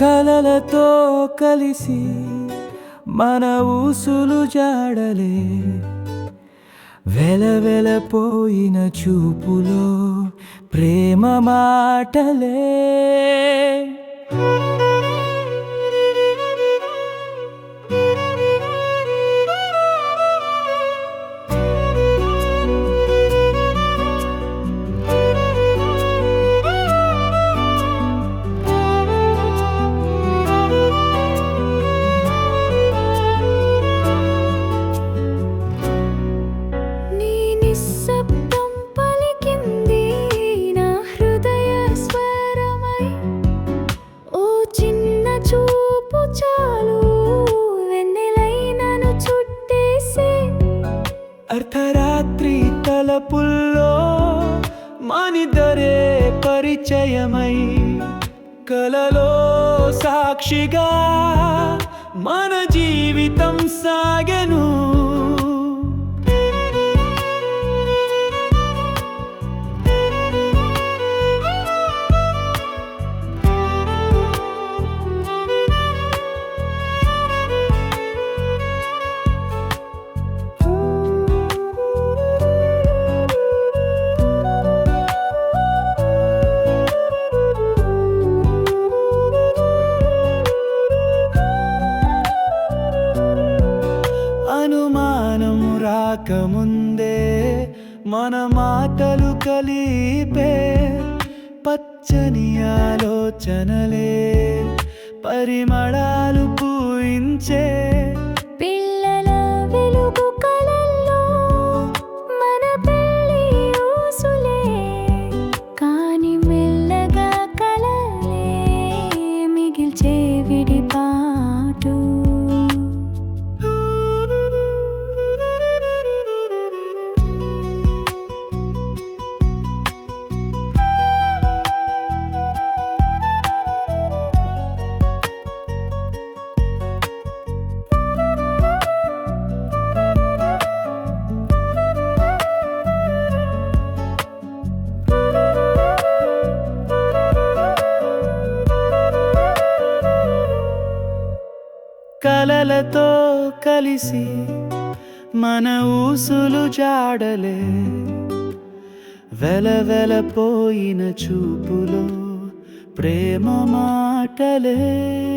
కలలతో కలిసి మన ఊసులు జాడలే. వెలవెలపోయిన చూపులో ప్రేమ మాటలే. చాలు వెన్నెలై నన్ను అర్ధరాత్రి తలపుల్లో మనిద్దరే పరిచయమై కలలో సాక్షిగా మన జీవితం అనుమానము రాకముందే మన మాటలు కలిపే పచ్చని ఆలోచనలే పరిమళాలు పూయించే కలలతో కలిసి మన ఊసులు జాడలే. వెలవెలపోయిన చూపులో ప్రేమ మాటలే.